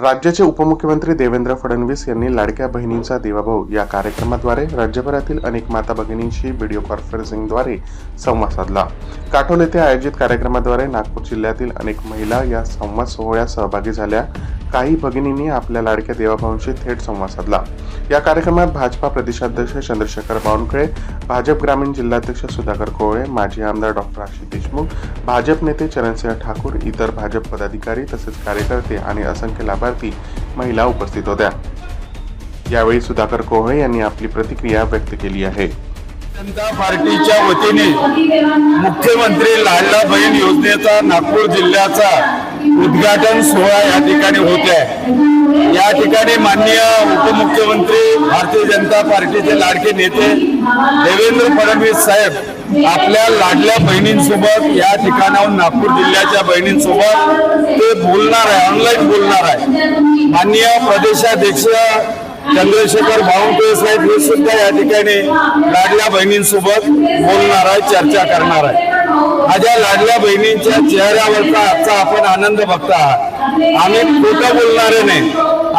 राज्याचे उपमुख्यमंत्री देवेंद्र फडणवीस यांनी लाडक्या बहिणींचा देवाभाऊ या कार्यक्रमाद्वारे राज्यभरातील अनेक माता भगिनींशी व्हिडिओ कॉन्फरन्सिंगद्वारे संवाद साधला. काटोल येथे आयोजित कार्यक्रमाद्वारे नागपूर जिल्ह्यातील अनेक महिला या संवाद सोहळ्यात सहभागी झाल्या. काही भगिनींनी आपल्या लाडक्या देवाभाऊंशी थेट संवाद साधला. या कार्यक्रमात भाजपा प्रदेशाध्यक्ष चंद्रशेखर बावनकुळे भाजप ग्रामीण जिल्हाध्यक्ष सुधाकर कोवळे माजी आमदार डॉक्टर आशिष देशमुख भाजप नेते चरणसिंह ठाकूर इतर भाजप पदाधिकारी तसेच कार्यकर्ते आणि असंख्य लाभार्थी महिला उपस्थित होत्या. यावेळी सुधाकर कोहळे यांनी आपली प्रतिक्रिया व्यक्त केली आहे. जनता पार्टीच्या वतीने मुख्यमंत्री लाडला बहीण योजनेचा नागपूर जिल्ह्याचा उद्घाटन सोहळा या ठिकाणी होत आहे या ठिकाणी माननीय उपमुख्यमंत्री भारतीय जनता पार्टीचे लाडके नेते देवेंद्र फडणवीस साहेब आपल्या लाडल्या बहिणींसोबत या ठिकाणाहून नागपूर जिल्ह्याच्या बहिणींसोबत ते बोलणार आहे ऑनलाईन बोलणार आहे. माननीय प्रदेशाध्यक्ष चंद्रशेखर बावनकुळे साहेब हे सुद्धा या ठिकाणी लाडल्या बहिणींसोबत बोलणार आहे चर्चा करणार आहे. माझ्या लाडल्या बहिणींच्या चेहऱ्यावरचा आजचा आपण आनंद बघता. आहात आम्ही खोटं बोलणारे नाही.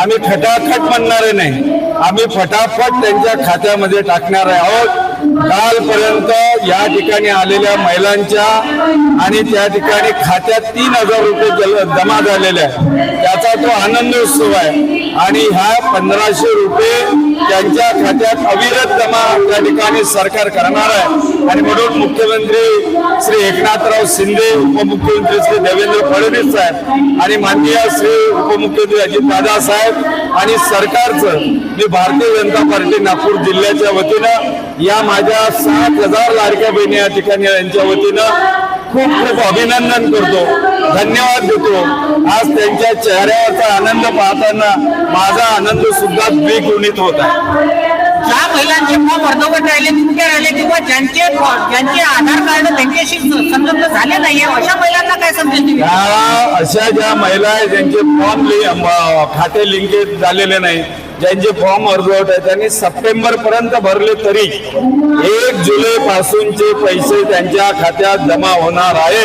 आम्ही खटाखट म्हणणारे नाही. आम्ही फटाफट त्यांच्या खात्यामध्ये टाकणार आहोत कालपर्यंत या ठिकाणी आलेल्या महिलांच्या आणि त्या ठिकाणी खात्यात तीन हजार रुपये जमा झालेले आहे त्याचा तो आनंद उत्सव आहे. आणि ह्या पंधराशे रुपये त्यांच्या खात्यात अविरत जमा त्या ठिकाणी सरकार करणार आहे. आणि म्हणून मुख्यमंत्री श्री एकनाथराव शिंदे उपमुख्यमंत्री श्री देवेंद्र फडणवीस साहेब आणि माननीय श्री उपमुख्यमंत्री अजितदादा साहेब आणि सरकारचं मी भारतीय जनता पार्टी नागपूर जिल्ह्याच्या वतीनं या माझ्या सात हजार लाडक्या बहिणी या ठिकाणी यांच्या वतीनं खूप खूप अभिनंदन करतो. धन्यवाद देतो. आज त्यांच्या चेहऱ्यावरचा आनंद पाहताना माझा आनंद सुद्धा द्विगुणित होत आहे. ज्या महिलांचे फॉर्म अर्धवट राहिले तितके राहिले किंवा ज्यांचे ज्यांचे आधार कार्ड बँकेशी संलग्न झाले नाहीये अशा महिलांना काय समजेल अशा ज्या महिला आहेत ज्यांचे फॉर्म खाते लिंकेज झालेले नाही ज्यांचे फॉर्म अर्जवट आहे त्यांनी सप्टेंबर पर्यंत भरले तरी एक जुलै पासूनचे पैसे त्यांच्या खात्यात जमा होणार आहे.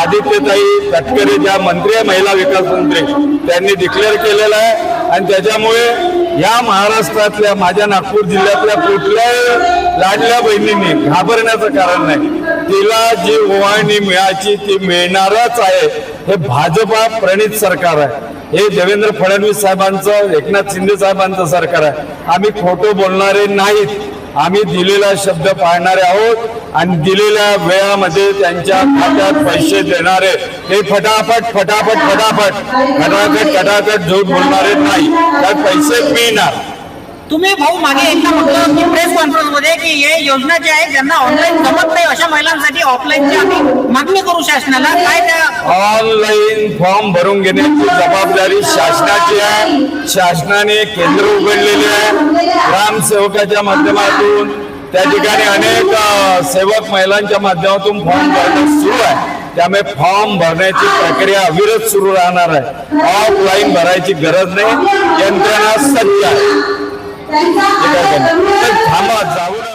आदित्यताई तटकरे ज्या मंत्री आहे महिला विकास मंत्री त्यांनी डिक्लेअर केलेलं आहे. आणि त्याच्यामुळे या महाराष्ट्रातल्या माझ्या नागपूर जिल्ह्यातल्या कुठल्याही लाडल्या बहिणींनी घाबरण्याचं कारण नाही. तिला जी ओवाळणी मिळायची ती मिळणारच आहे. हे भाजपा प्रणित सरकार आहे. हे देवेंद्र फडणवीस साहेबांचं एकनाथ शिंदे साहेबांचं सरकार आहे. आम्ही खोटं बोलणारे नाहीत. आम्ही दिलेला शब्द पाळणारे आहोत आणि दिलेल्या वेळामध्ये त्यांच्या खात्यात पैसे देणारे हे फटाफट फटाफट फटाफट कटाकट कटाकट झूट बोलणारे नाही. त्यात पैसे मिळणार. तुम्ही भाऊ मागे एकदा म्हटलं की प्रेस कॉन्फरन्समध्ये की हे योजना जे आहे ज्यांना ऑनलाईन जमत नाही अशा महिलांसाठी ऑफलाईनची आम्ही मागणी करू शासनाला. काय त्या ऑनलाईन फॉर्म भरून घेण्याची जबाबदारी शासनाची आहे. शासनाने केंद्र उघडलेले आहे. ग्रामसेवकाच्या माध्यमातून त्या ठिकाणी अनेक सेवक महिलांच्या माध्यमातून फॉर्म भरणं सुरू आहे. त्यामुळे फॉर्म भरण्याची प्रक्रिया अविरत सुरू राहणार आहे. ऑफलाईन भरायची गरज नाही. यंत्रणा सज्ज आहे. थांबा जाऊ.